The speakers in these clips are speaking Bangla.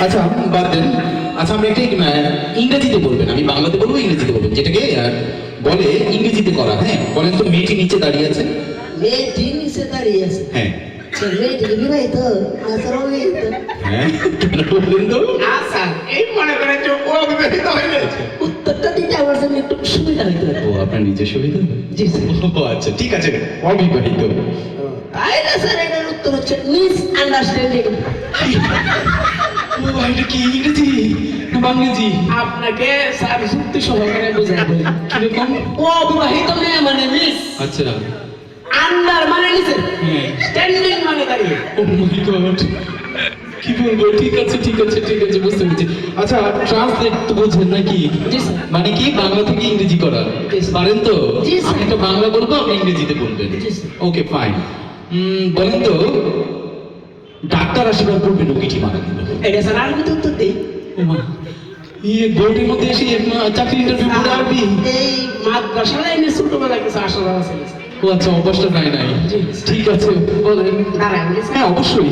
আচ্ছা বাদ দেন। আচ্ছা আমরা আহ, ইংরেজিতে বলবেন। আমি বাংলাতে বলব ইংরেজিতে বলবেন। যেটাকে বলে ইংরেজিতে করা হ্যাঁ? বলেন তো মেয়েটি নিচে দাঁড়িয়ে আছে। মেয়েটি নিচে দাঁড়িয়ে আছে। হ্যাঁ। হ্যাঁ আচ্ছা এই মনে করেন যে ও বিবাহিত হইলে উত্তরটা দিতে আমার জন্য একটু সুবিধা হইতো ও আপনার নিজের সুবিধা? জি স্যার। আচ্ছা ঠিক আছে অবিবাহিত। তাই না স্যার? এটার উত্তর হচ্ছে মিস আন্ডারস্ট্যান্ডিং ও কি ইংরেজি না বাংলাজি আপনাকে স্যার যুক্তি সহকারে বুঝাই কীরকম? ও মেয়ে মানে মিস আচ্ছা। আন্ডার মানে নিচে। হ্যাঁ। স্ট্যান্ডিং মানে দাঁড়িয়ে। ও মাই গড কি বলব? ঠিক আছে ঠিক আছে ঠিক আছে বুঝতে পেরেছি। আচ্ছা ট্রান্সলেট তো নাকি? মানে কি? বাংলা থেকে ইংরেজি করা পারেন তো? আমি তো বাংলা বলব আপনি ইংরেজিতে বলবেন। ওকে ফাইন বলেন তো ডাক্তার আসিবার পূর্বে রোগীটি মারা গেল এটা স্যার আর কিন্তু উত্তর দিই। ও মা, ইয়ে বোর্ডের মধ্যে এসে এ, চাকরি ইন্টারভিউ করে আরবি এই মাদ্রাসা লাইনে ছোটবেলায় কিছু আশা দেওয়া ছিল ও আচ্ছা অবস্থা নাই। নাই ঠিক আছে বলেন। দাঁড়ান বলি স্যার। হ্যাঁ অবশ্যই।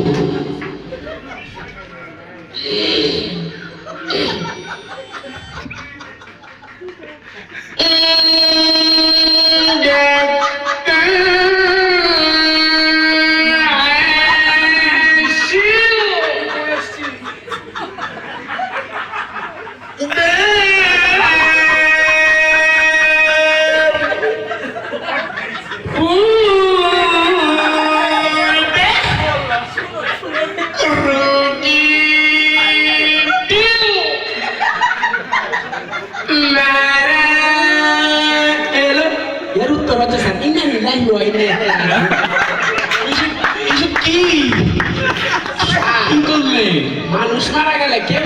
মানুষ মারা গেলে কেউ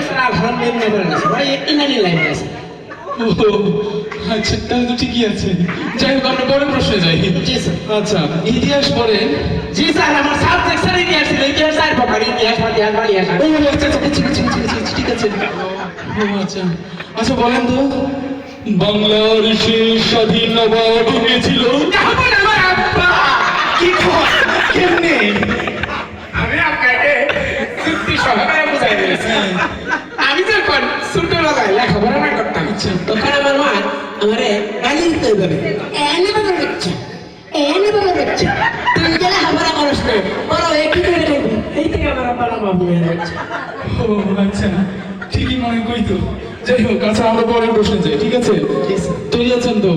লাইন আছে আচ্ছা তাহলে তো ঠিকই আছে যাই হোক আমরা পরের প্রশ্নে যাই আচ্ছা ইতিহাস পড়েন জি স্যার আমার সাবজেক্ট স্যার ইতিহাস ছিল ইতিহাস স্যার প্রকার ইতিহাস ও আচ্ছা আচ্ছা ঠিক আছে আচ্ছা আচ্ছা বলেন তো। বাংলার শেষ স্বাধীন নবাব ছিল? লেখাপড়া করতাম আচ্ছা তখন আমার মা গালি দিতে হবে বাবা বাবা তুই গেলে হামারা করস না হয়ে করে এই থেকে আমার নাম হয়ে ও আচ্ছা ঠিকই মনে করি তো যাই হোক আচ্ছা আমরা পরের প্রশ্নে যাই ঠিক আছে তৈরি আছেন তো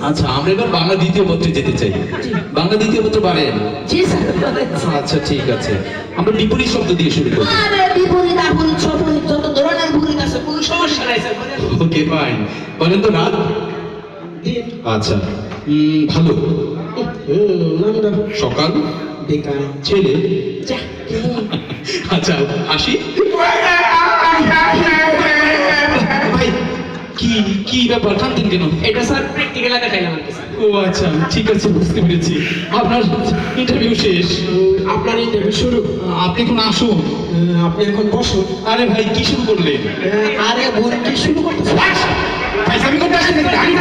আচ্ছা আমরা এবার বাংলা দ্বিতীয় পত্রে যেতে চাই। বাংলা দ্বিতীয় পত্র পারেন আচ্ছা ঠিক আছে। আমরা বিপরীত শব্দ দিয়ে শুরু আরে বিপরীত আপরিত সপরিত যত ধরনের বিপরীত আছে কোনো সমস্যা নাই স্যার ওকে ফাইন বলেন তো রাত আচ্ছা ভালো। সকাল। বেকার। ছেলে। আচ্ছা আসি। ব্যাপার কান্দেন কেন এটা স্যার প্র্যাকটিক্যালে দেখাইলাম কি ও আচ্ছা ঠিক আছে বুঝতে পেরেছি। আপনার ইন্টারভিউ শেষ। আপনার ইন্টারভিউ শুরু? আপনি এখন আসুন। আপনি এখন বসুন। আরে ভাই কি শুরু করলেন আরে বোন কি শুরু করতেছে ফাইসামি করতে নাকি? আমি।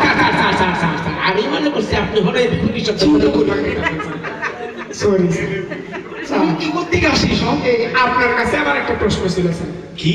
স্যার, স্যার, স্যার, স্যার, আমি মনে করছি আপনি হলে সরি আমি কি করতে আসিস আপনার কাছে আমার একটা প্রশ্ন ছিল স্যার। কি?